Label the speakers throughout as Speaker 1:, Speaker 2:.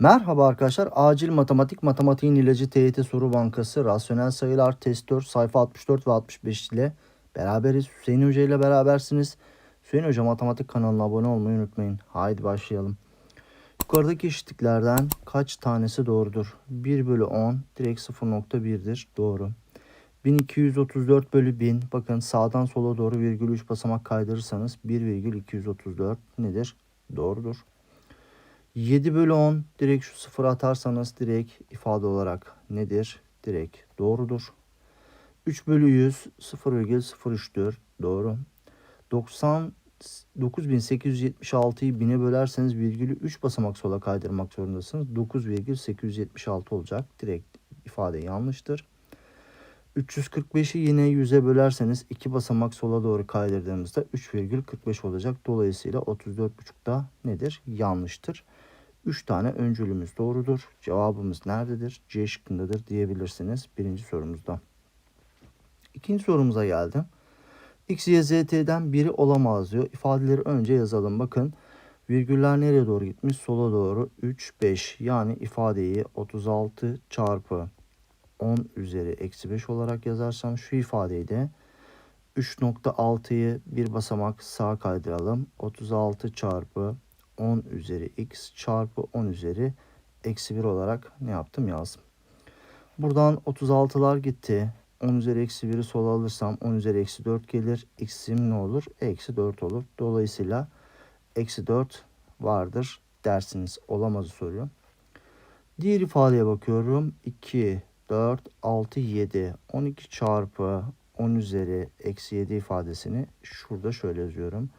Speaker 1: Merhaba arkadaşlar. Acil Matematik Matematiğin İlacı TYT Soru Bankası Rasyonel Sayılar Test 4 sayfa 64 ve 65 ile beraberiz. Hüseyin Hoca ile berabersiniz. Hüseyin Hoca Matematik kanalına abone olmayı unutmayın. Haydi başlayalım. Yukarıdaki eşitliklerden kaç tanesi doğrudur? 1 bölü 10 direkt 0.1'dir. Doğru. 1234 bölü 1000. Bakın sağdan sola doğru virgül 3 basamak kaydırırsanız 1,234 nedir? Doğrudur. 7 bölü 10 direkt şu sıfır atarsanız direkt ifade olarak nedir? Direkt doğrudur. 3 bölü 100 0,03'tür. Doğru. 90 9876'yı 1000'e bölerseniz virgülü 3 basamak sola kaydırmak zorundasınız. 9,876 olacak. Direkt ifade yanlıştır. 345'i yine 100'e bölerseniz 2 basamak sola doğru kaydırdığımızda 3,45 olacak. Dolayısıyla 34,5 da nedir? Yanlıştır. 3 tane öncülümüz doğrudur. Cevabımız nerededir? C şıkkındadır diyebilirsiniz birinci sorumuzda. İkinci sorumuza geldim. X, Y, Z, T'den biri olamaz diyor. İfadeleri önce yazalım. Bakın virgüller nereye doğru gitmiş? Sola doğru 3, 5. Yani ifadeyi 36 çarpı 10 üzeri eksi 5 olarak yazarsam şu ifadeyi de 3.6'yı bir basamak sağa kaydıralım. 36 çarpı 10 üzeri x çarpı 10 üzeri eksi 1 olarak ne yaptım yazdım. Buradan 36'lar gitti. 10 üzeri eksi 1'i sola alırsam 10 üzeri eksi 4 gelir. X'im ne olur? Eksi 4 olur. Dolayısıyla eksi 4 vardır dersiniz. Olamazı soruyor. Diğer ifadeye bakıyorum. 2, 4, 6, 7. 12 çarpı 10 üzeri eksi 7 ifadesini şurada şöyle yazıyorum.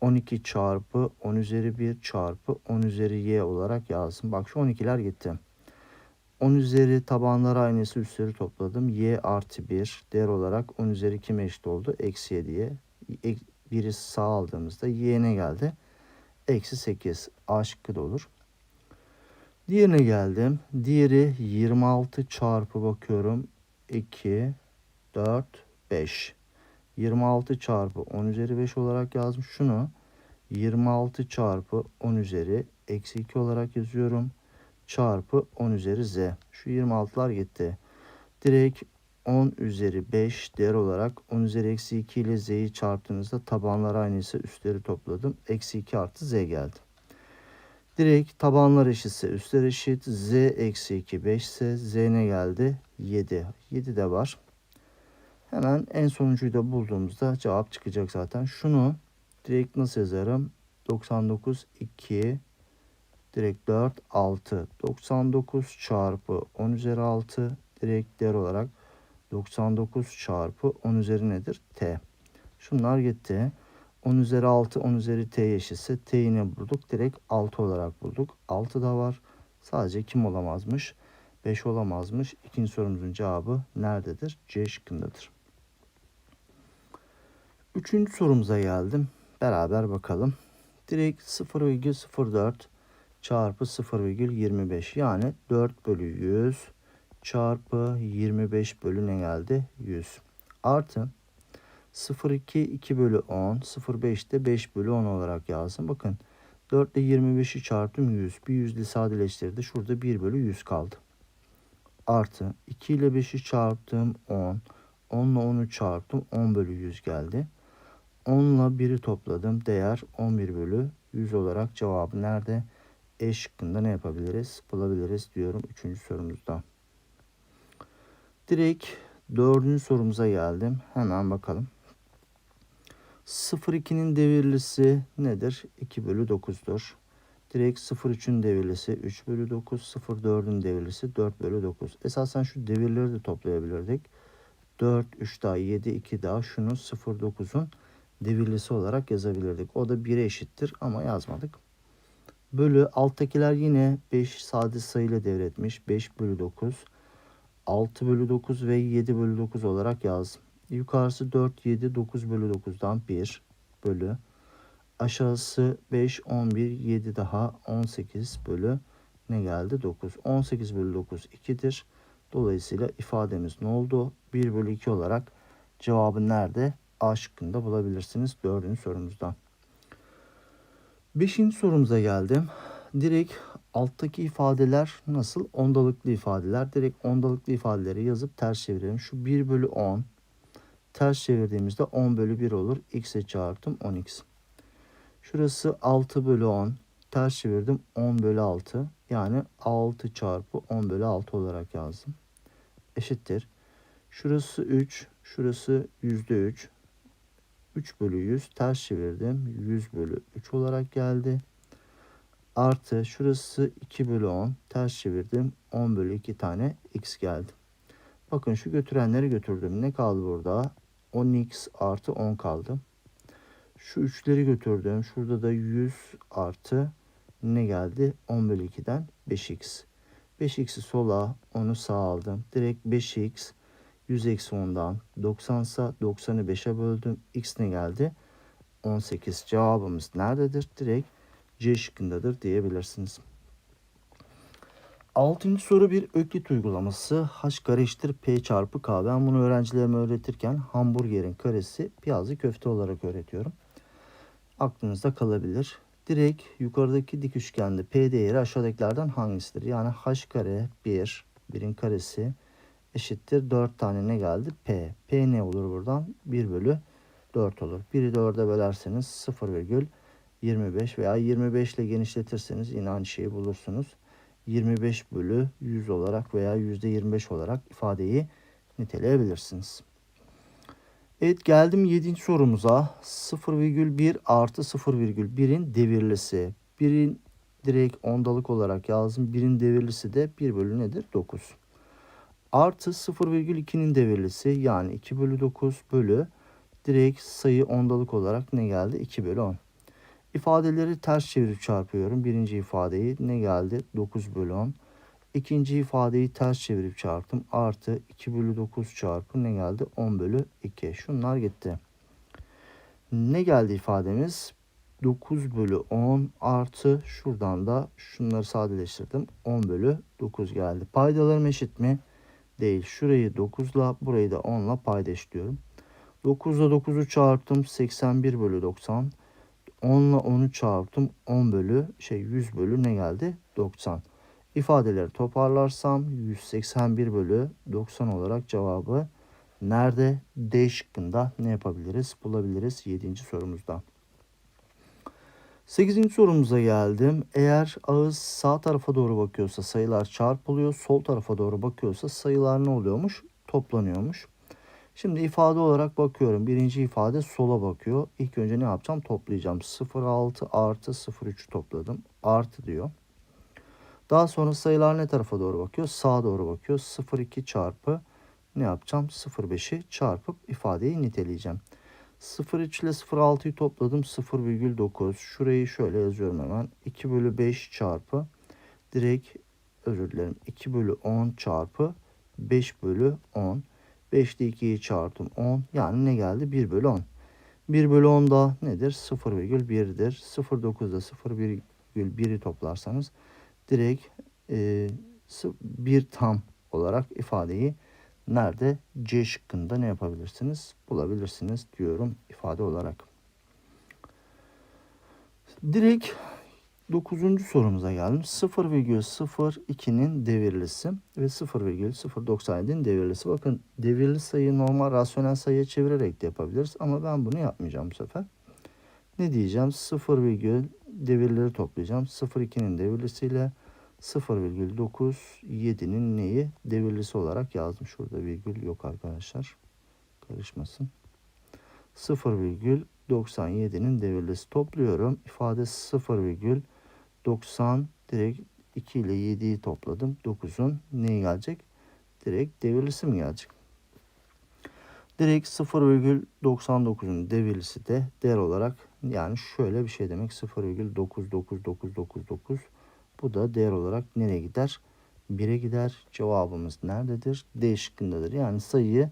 Speaker 1: 12 çarpı 10 üzeri 1 çarpı 10 üzeri y olarak yazdım. Bak şu 12'ler gitti. 10 üzeri tabanlar aynısı üstleri topladım. y artı 1 değer olarak 10 üzeri kime eşit oldu? Eksi 7'ye. Biri sağ aldığımızda y ne geldi? Eksi 8. A şıkkı da olur. Diğerine geldim. Diğeri 26 çarpı bakıyorum. 2, 4, 5. 26 çarpı 10 üzeri 5 olarak yazmış. Şunu 26 çarpı 10 üzeri eksi 2 olarak yazıyorum. Çarpı 10 üzeri z. Şu 26'lar gitti. Direkt 10 üzeri 5 değer olarak 10 üzeri eksi 2 ile z'yi çarptığınızda tabanlar aynıysa üstleri topladım. Eksi 2 artı z geldi. Direkt tabanlar eşitse üstler eşit. z eksi 2 5 ise z ne geldi? 7. 7 de var. Hemen en sonuncuyu da bulduğumuzda cevap çıkacak zaten. Şunu direkt nasıl yazarım? 99 2 direkt 4 6 99 çarpı 10 üzeri 6 direkt değer olarak 99 çarpı 10 üzeri nedir? T. Şunlar gitti. 10 üzeri 6 10 üzeri t eşitse t'yi ne bulduk? Direkt 6 olarak bulduk. 6 da var. Sadece kim olamazmış? 5 olamazmış. İkinci sorumuzun cevabı nerededir? C şıkkındadır. Üçüncü sorumuza geldim. Beraber bakalım. Direkt 0,04 çarpı 0,25 yani 4 bölü 100 çarpı 25 bölü ne geldi? 100 artı 0,2 2 bölü 10 0,5 de 5 bölü 10 olarak yazdım. Bakın 4 ile 25'i çarptım 100. Bir 100 ile sadeleştirdi. Şurada 1 bölü 100 kaldı. Artı 2 ile 5'i çarptım 10. 10 ile 10'u çarptım 10 bölü 100 geldi. 10 ile 1'i topladım. Değer 11 bölü 100 olarak cevabı nerede? E şıkkında ne yapabiliriz? Bulabiliriz diyorum 3. sorumuzda. Direkt 4. sorumuza geldim. Hemen bakalım. 0,2'nin devirlisi nedir? 2 bölü 9'dur. Direkt 0,3'ün devirlisi 3 bölü 9. 0,4'ün devirlisi 4 bölü 9. Esasen şu devirleri de toplayabilirdik. 4, 3 daha 7, 2 daha şunu 0,9'un devirlisi olarak yazabilirdik. O da 1'e eşittir ama yazmadık. Bölü alttakiler yine 5 sade sayıyla devretmiş. 5 bölü 9, 6 bölü 9 ve 7 bölü 9 olarak yazdım. Yukarısı 4, 7, 9 bölü 9'dan 1 bölü. Aşağısı 5, 11, 7 daha 18 bölü ne geldi? 9. 18 bölü 9 2'dir. Dolayısıyla ifademiz ne oldu? 1 bölü 2 olarak cevabı nerede? A şıkkında bulabilirsiniz dördüncü sorumuzda. Beşinci sorumuza geldim. Direkt Alttaki ifadeler nasıl? Ondalıklı ifadeler. Direkt ondalıklı ifadeleri yazıp ters çevirelim. Şu 1 bölü 10 ters çevirdiğimizde 10 bölü 1 olur. X'e çarptım 10x. Şurası 6 bölü 10. Ters çevirdim 10 bölü 6. Yani 6 çarpı 10 bölü 6 olarak yazdım. Eşittir. Şurası 3. Şurası yüzde 3. 3 bölü 100 ters çevirdim. 100 bölü 3 olarak geldi. Artı şurası 2 bölü 10 ters çevirdim. 10 bölü 2 tane x geldi. Bakın şu götürenleri götürdüm. Ne kaldı burada? 10x artı 10 kaldı. Şu üçleri götürdüm. Şurada da 100 artı ne geldi? 10 bölü 2'den 5x. 5x'i sola, onu sağa aldım. Direkt 5x 100 eksi 10'dan 90 sa 90'ı 5'e böldüm. X ne geldi? 18. Cevabımız nerededir? Direkt C şıkkındadır diyebilirsiniz. Altıncı soru bir öklit uygulaması. H kare P çarpı K. Ben bunu öğrencilerime öğretirken hamburgerin karesi piyazlı köfte olarak öğretiyorum. Aklınızda kalabilir. Direkt yukarıdaki dik üçgende P değeri aşağıdakilerden hangisidir? Yani H kare 1, 1'in karesi eşittir 4 tane ne geldi? P. P ne olur buradan? 1 bölü 4 olur. 1'i 4'e bölerseniz 0,25 veya 25 ile genişletirseniz yine aynı şeyi bulursunuz. 25 bölü 100 olarak veya %25 olarak ifadeyi niteleyebilirsiniz. Evet geldim 7. sorumuza. 0,1 artı 0,1'in devirlisi. 1'in direkt ondalık olarak yazdım. 1'in devirlisi de 1 bölü nedir? 9 artı 0,2'nin devirlisi yani 2 bölü 9 bölü direkt sayı ondalık olarak ne geldi? 2 bölü 10. İfadeleri ters çevirip çarpıyorum. Birinci ifadeyi ne geldi? 9 bölü 10. İkinci ifadeyi ters çevirip çarptım. Artı 2 bölü 9 çarpı ne geldi? 10 bölü 2. Şunlar gitti. Ne geldi ifademiz? 9 bölü 10 artı şuradan da şunları sadeleştirdim. 10 bölü 9 geldi. Paydalarım eşit mi? değil. Şurayı 9 ile burayı da 10 ile paydaşlıyorum. 9 ile 9'u çarptım 81 bölü 90. 10 ile 10'u çarptım 10 bölü şey 100 bölü ne geldi? 90. İfadeleri toparlarsam 181 bölü 90 olarak cevabı nerede? D şıkkında ne yapabiliriz? Bulabiliriz 7. sorumuzda. 8. sorumuza geldim. Eğer ağız sağ tarafa doğru bakıyorsa sayılar çarpılıyor. Sol tarafa doğru bakıyorsa sayılar ne oluyormuş? Toplanıyormuş. Şimdi ifade olarak bakıyorum. Birinci ifade sola bakıyor. İlk önce ne yapacağım? Toplayacağım. 0,6 artı 0,3'ü topladım. Artı diyor. Daha sonra sayılar ne tarafa doğru bakıyor? Sağa doğru bakıyor. 0,2 çarpı ne yapacağım? 0,5'i çarpıp ifadeyi niteleyeceğim. 0,3 ile 0,6'yı topladım 0,9. Şurayı şöyle yazıyorum hemen. 2 bölü 5 çarpı direkt özür dilerim 2 bölü 10 çarpı 5 bölü 10. 5 ile 2'yi çarptım 10. Yani ne geldi? 1 bölü 10. 1 bölü 10 da nedir? 0,1'dir. 0,9'da 0,1'i toplarsanız direkt e, 1 tam olarak ifadeyi nerede? C şıkkında ne yapabilirsiniz? Bulabilirsiniz diyorum ifade olarak. Direkt 9. sorumuza geldim. 0,02'nin devirlisi ve 0,097'nin devirlisi. Bakın devirli sayıyı normal rasyonel sayıya çevirerek de yapabiliriz. Ama ben bunu yapmayacağım bu sefer. Ne diyeceğim? 0, devirleri toplayacağım. 0,2'nin devirlisiyle 0,97'nin neyi devirlisi olarak yazdım. Şurada virgül yok arkadaşlar. Karışmasın. 0,97'nin devirlisi topluyorum. İfade 0,90 direkt 2 ile 7'yi topladım. 9'un neyi gelecek? Direkt devirlisi mi gelecek? Direkt 0,99'un devirlisi de değer olarak yani şöyle bir şey demek 0,99999 bu da değer olarak nereye gider? 1'e gider. Cevabımız nerededir? D şıkkındadır. Yani sayıyı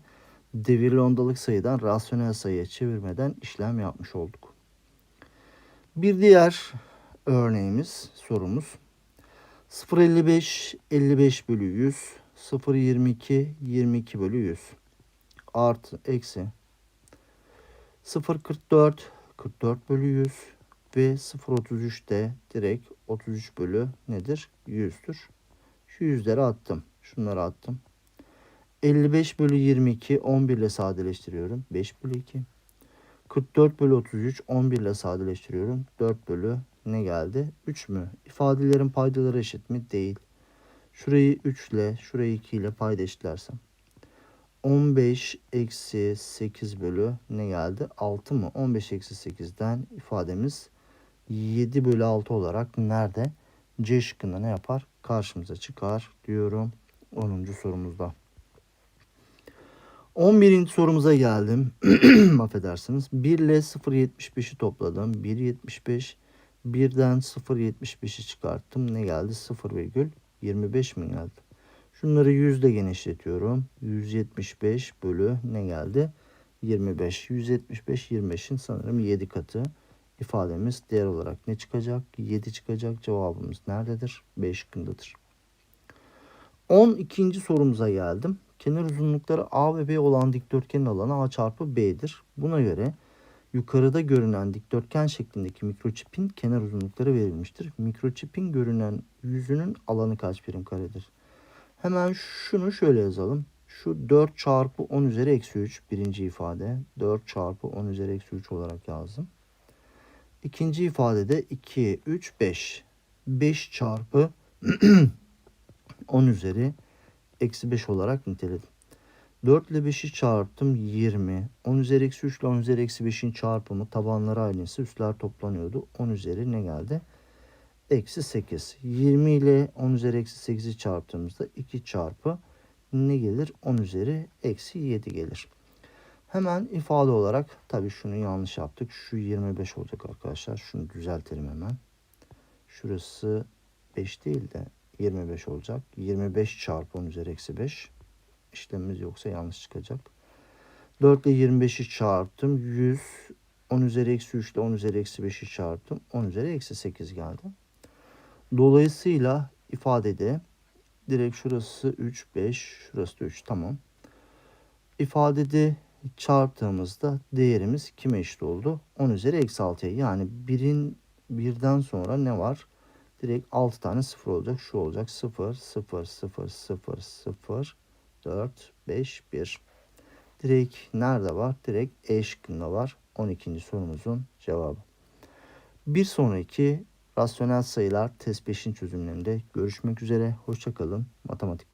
Speaker 1: devirli ondalık sayıdan rasyonel sayıya çevirmeden işlem yapmış olduk. Bir diğer örneğimiz, sorumuz 0.55 55 bölü 100 0.22 22 bölü 100 artı eksi 0.44 44 bölü 100 ve 0.33 de direkt 33 bölü nedir? 100'dür. Şu yüzleri attım. Şunları attım. 55 bölü 22 11 ile sadeleştiriyorum. 5 bölü 2. 44 bölü 33 11 ile sadeleştiriyorum. 4 bölü ne geldi? 3 mü? İfadelerin paydaları eşit mi? Değil. Şurayı 3 ile şurayı 2 ile payda eşitlersem. 15 eksi 8 bölü ne geldi? 6 mı? 15 eksi 8'den ifademiz 7 bölü 6 olarak nerede? C şıkkında ne yapar? Karşımıza çıkar diyorum 10. sorumuzda. 11. sorumuza geldim. Affedersiniz. 1 ile 0.75'i topladım. 1.75. 1'den 0.75'i çıkarttım. Ne geldi? 0,25 mi geldi? Şunları yüzde genişletiyorum. 175 bölü ne geldi? 25. 175 25'in sanırım 7 katı. İfademiz değer olarak ne çıkacak? 7 çıkacak. Cevabımız nerededir? B şıkkındadır. 12. sorumuza geldim. Kenar uzunlukları A ve B olan dikdörtgenin alanı A çarpı B'dir. Buna göre yukarıda görünen dikdörtgen şeklindeki mikroçipin kenar uzunlukları verilmiştir. Mikroçipin görünen yüzünün alanı kaç birim karedir? Hemen şunu şöyle yazalım. Şu 4 çarpı 10 üzeri eksi 3 birinci ifade. 4 çarpı 10 üzeri eksi 3 olarak yazdım. İkinci ifadede 2, 3, 5. 5 çarpı 10 üzeri eksi 5 olarak niteledim. 4 ile 5'i çarptım 20. 10 üzeri eksi 3 ile 10 üzeri eksi 5'in çarpımı tabanları aynısı üstler toplanıyordu. 10 üzeri ne geldi? Eksi 8. 20 ile 10 üzeri eksi 8'i çarptığımızda 2 çarpı ne gelir? 10 üzeri eksi 7 gelir. Hemen ifade olarak tabii şunu yanlış yaptık. Şu 25 olacak arkadaşlar. Şunu düzeltelim hemen. Şurası 5 değil de 25 olacak. 25 çarpı 10 üzeri eksi 5. İşlemimiz yoksa yanlış çıkacak. 4 ile 25'i çarptım. 100. 10 üzeri eksi 3 ile 10 üzeri eksi 5'i çarptım. 10 üzeri eksi 8 geldi. Dolayısıyla ifadede direkt şurası 3, 5, şurası da 3 tamam. İfadede çarptığımızda değerimiz kime eşit oldu? 10 üzeri eksi 6'ya. Yani birin birden sonra ne var? Direkt 6 tane sıfır olacak. Şu olacak 0, 0, 0, 0, 0, 4, 5, 1. Direkt nerede var? Direkt E şıkkında var. 12. sorumuzun cevabı. Bir sonraki rasyonel sayılar test 5'in çözümlerinde görüşmek üzere. Hoşçakalın. Matematik